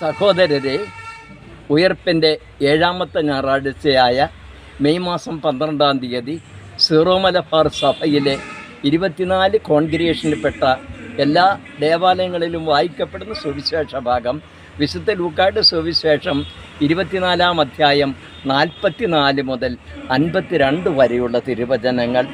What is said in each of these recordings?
സഹോദരരെ ഉയർപ്പിന്റെ ഏഴാമത്തെ ഞായറാഴ്ചയായ മെയ് മാസം പന്ത്രണ്ടാം തീയതി സീറോ മലബാർ സഭയിലെ ഇരുപത്തിനാല് കോൺഗ്രിയേഷനിൽപ്പെട്ട എല്ലാ ദേവാലയങ്ങളിലും വായിക്കപ്പെടുന്ന സുവിശേഷ ഭാഗം വിശുദ്ധ ലൂക്കാട് സുവിശേഷം ഇരുപത്തിനാലാം അധ്യായം നാൽപ്പത്തിനാല് മുതൽ അൻപത്തിരണ്ട് വരെയുള്ള തിരുവചനങ്ങൾ.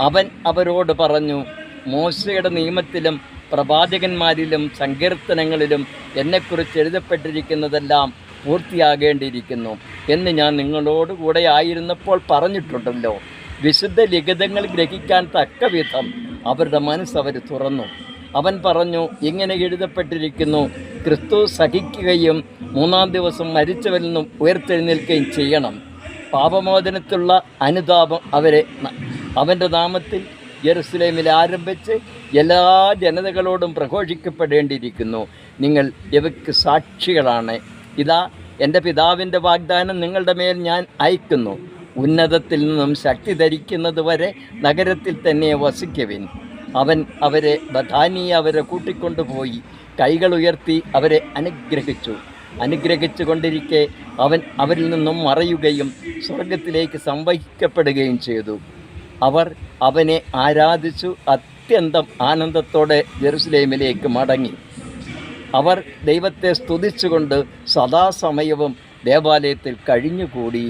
അവൻ അവരോട് പറഞ്ഞു മോശയുടെ നിയമത്തിലും പ്രവാചകന്മാരിലും സങ്കീർത്തനങ്ങളിലും എന്നെക്കുറിച്ച് എഴുതപ്പെട്ടിരിക്കുന്നതെല്ലാം പൂർത്തിയാകേണ്ടിയിരിക്കുന്നു എന്ന് ഞാൻ നിങ്ങളോട് കൂടെ ആയിരുന്നപ്പോൾ പറഞ്ഞിട്ടുണ്ടല്ലോ. വിശുദ്ധ ലിഖിതങ്ങൾ ഗ്രഹിക്കാൻ തക്ക വിധം അവരുടെ മനസ്സവർ തുറന്നു. അവൻ പറഞ്ഞു ഇങ്ങനെ എഴുതപ്പെട്ടിരിക്കുന്നു ക്രിസ്തു സഹിക്കുകയും മൂന്നാം ദിവസം മരിച്ചവരിൽ നിന്നും ഉയർത്തെഴുന്നേൽക്കുകയും ചെയ്യണം. പാപമോചനത്തിലുള്ള അനുതാപം അവരെ അവന്റെ നാമത്തിൽ ജെറുസലേമിൽ ആരംഭിച്ച് എല്ലാ ജനതകളോടും പ്രഘോഷിക്കപ്പെടേണ്ടിയിരിക്കുന്നു. നിങ്ങൾ ഇവയ്ക്ക് സാക്ഷികളാണ്. ഇതാ എന്റെ പിതാവിന്റെ വാഗ്ദാനം നിങ്ങളുടെ മേൽ ഞാൻ അയക്കുന്നു. ഉന്നതത്തിൽ നിന്നും ശക്തി ധരിക്കുന്നത് വരെ നഗരത്തിൽ തന്നെ വസിക്കുവിൻ. അവൻ അവരെ ബധാനിയെ അവരെ കൂട്ടിക്കൊണ്ടുപോയി. കൈകൾ ഉയർത്തി അവരെ അനുഗ്രഹിച്ചു. അനുഗ്രഹിച്ചു കൊണ്ടിരിക്കെ അവൻ അവരിൽ നിന്നും മറയുകയും സ്വർഗത്തിലേക്ക് സംവഹിക്കപ്പെടുകയും ചെയ്തു. അവർ അവനെ ആരാധിച്ചു അത്യന്തം ആനന്ദത്തോടെ ജെറുസലേമിലേക്ക് മടങ്ങി. അവർ ദൈവത്തെ സ്തുതിച്ചുകൊണ്ട് സദാസമയവും ദേവാലയത്തിൽ കഴിഞ്ഞുകൂടി.